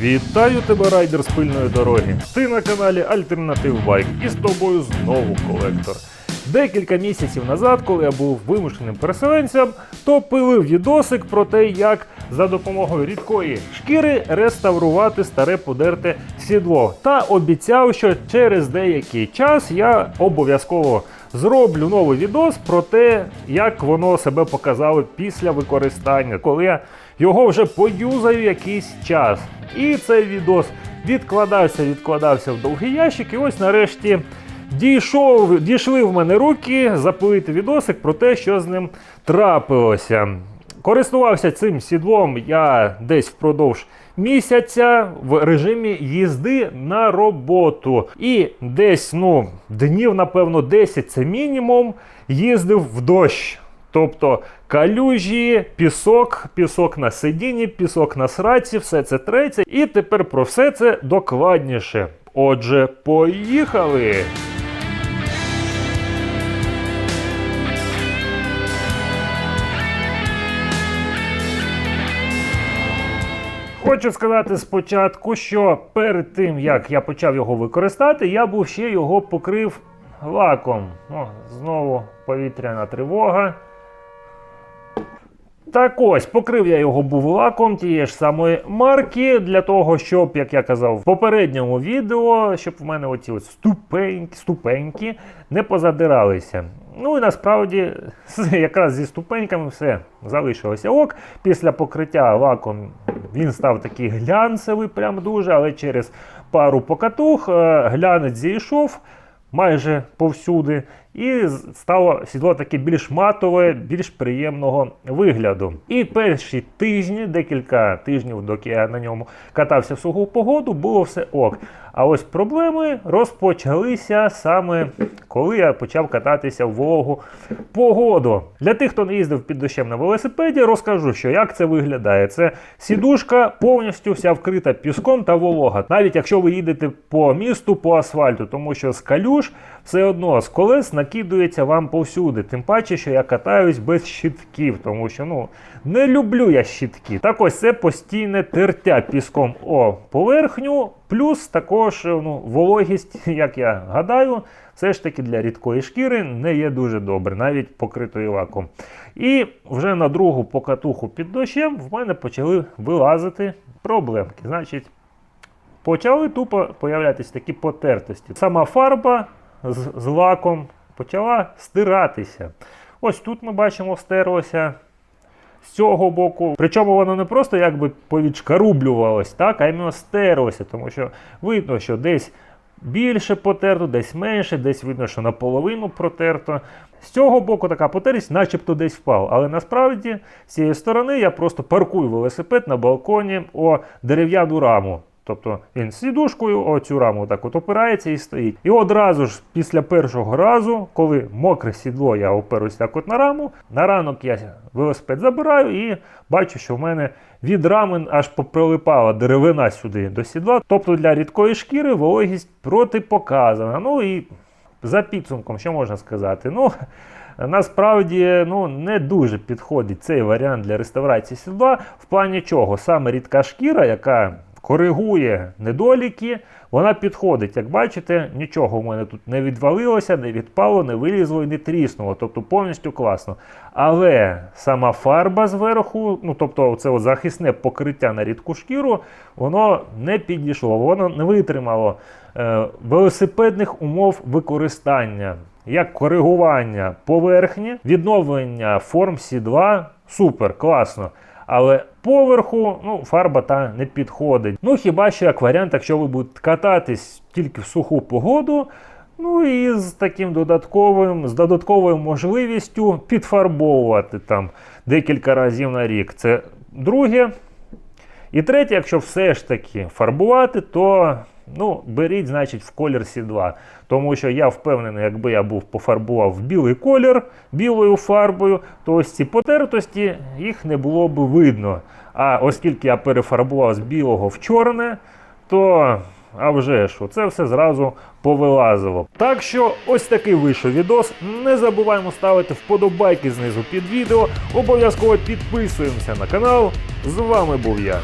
Вітаю тебе, райдер з пильної дороги. Ти на каналі Альтернатив Байк і з тобою знову колектор. Декілька місяців назад, коли я був вимушеним переселенцем, то пилив відосик про те, як за допомогою рідкої шкіри реставрувати старе подерте сідло. Та обіцяв, що через деякий час я обов'язково зроблю новий відос про те, як воно себе показало після використання, коли я його вже поюзаю якийсь час. І цей відос відкладався, відкладався в довгий ящик, і ось нарешті. Дійшов, дійшли в мене руки запилити відосик про те, що з ним трапилося. Користувався цим сідлом я десь впродовж місяця в режимі їзди на роботу. І десь, ну, днів, напевно, 10 це мінімум, їздив в дощ. Тобто калюжі, пісок, пісок на сидінні, пісок на сраці, все це третє. І тепер про все це докладніше. Отже, поїхали! Хочу сказати спочатку, що перед тим як я почав його використати, я був ще його покрив лаком. О, знову повітряна тривога. Так ось, покрив я його був лаком тієї ж самої марки, для того, щоб, як я казав в попередньому відео, щоб в мене оці ось ступеньки, ступеньки не позадиралися. Ну і насправді якраз зі ступеньками все залишилося ок. Після покриття лаком він став такий глянцевий, прям дуже, але через пару покатух е, глянець зійшов майже повсюди, і стало сідло таке більш матове, більш приємного вигляду. І перші тижні, декілька тижнів, доки я на ньому катався в суху погоду, було все ок. А ось проблеми розпочалися саме коли я почав кататися в вологу погоду. Для тих, хто не їздив під дощем на велосипеді, розкажу, що як це виглядає. Це сідушка повністю вся вкрита піском та волога. Навіть якщо ви їдете по місту, по асфальту, тому що з калюш все одно з колес накидується вам повсюди. Тим паче, що я катаюсь без щитків, тому що ну не люблю я щитки. Так ось це постійне тертя піском о поверхню, плюс також ну, вологість, як я гадаю, все ж таки для рідкої шкіри не є дуже добре, навіть покритою лаком. І вже на другу покатуху під дощем в мене почали вилазити проблемки. Значить, почали тупо появлятися такі потертості. Сама фарба з, з лаком почала стиратися. Ось тут ми бачимо, стерлося з цього боку. Причому воно не просто якби повідшкарублювалось, так, а іменно стерлося, тому що видно, що десь більше потерто, десь менше, десь видно, що наполовину протерто. З цього боку така потертість, начебто десь впав. Але насправді з цієї сторони я просто паркую велосипед на балконі о дерев'яну раму. Тобто він сідушкою о цю раму так от опирається і стоїть. І одразу ж після першого разу, коли мокре сідло, я оперусь так от на раму, на ранок я велосипед забираю і бачу, що в мене від рами аж поприлипала деревина сюди до сідла. Тобто для рідкої шкіри вологість протипоказана. Ну і за підсумком, що можна сказати? Ну, насправді ну, не дуже підходить цей варіант для реставрації сідла. В плані чого? Саме рідка шкіра, яка коригує недоліки, вона підходить. Як бачите, нічого в мене тут не відвалилося, не відпало, не вилізло і не тріснуло. Тобто повністю класно. Але сама фарба зверху, ну тобто це захисне покриття на рідку шкіру, воно не підійшло, воно не витримало е, велосипедних умов використання. Як коригування поверхні, відновлення форм сідла супер, класно. Але поверху ну, фарба та не підходить. Ну хіба що як варіант, якщо ви будете кататись тільки в суху погоду, ну і з таким додатковим, з додатковою можливістю підфарбовувати там декілька разів на рік. Це друге. І третє, якщо все ж таки фарбувати, то ну, беріть, значить, в колір сідла. Тому що я впевнений, якби я був пофарбував в білий колір білою фарбою, то ось ці потертості їх не було б видно. А оскільки я перефарбував з білого в чорне, то а вже ж, це все зразу повилазило. Так що ось такий вийшов відос. Не забуваємо ставити вподобайки знизу під відео. Обов'язково підписуємося на канал. З вами був я.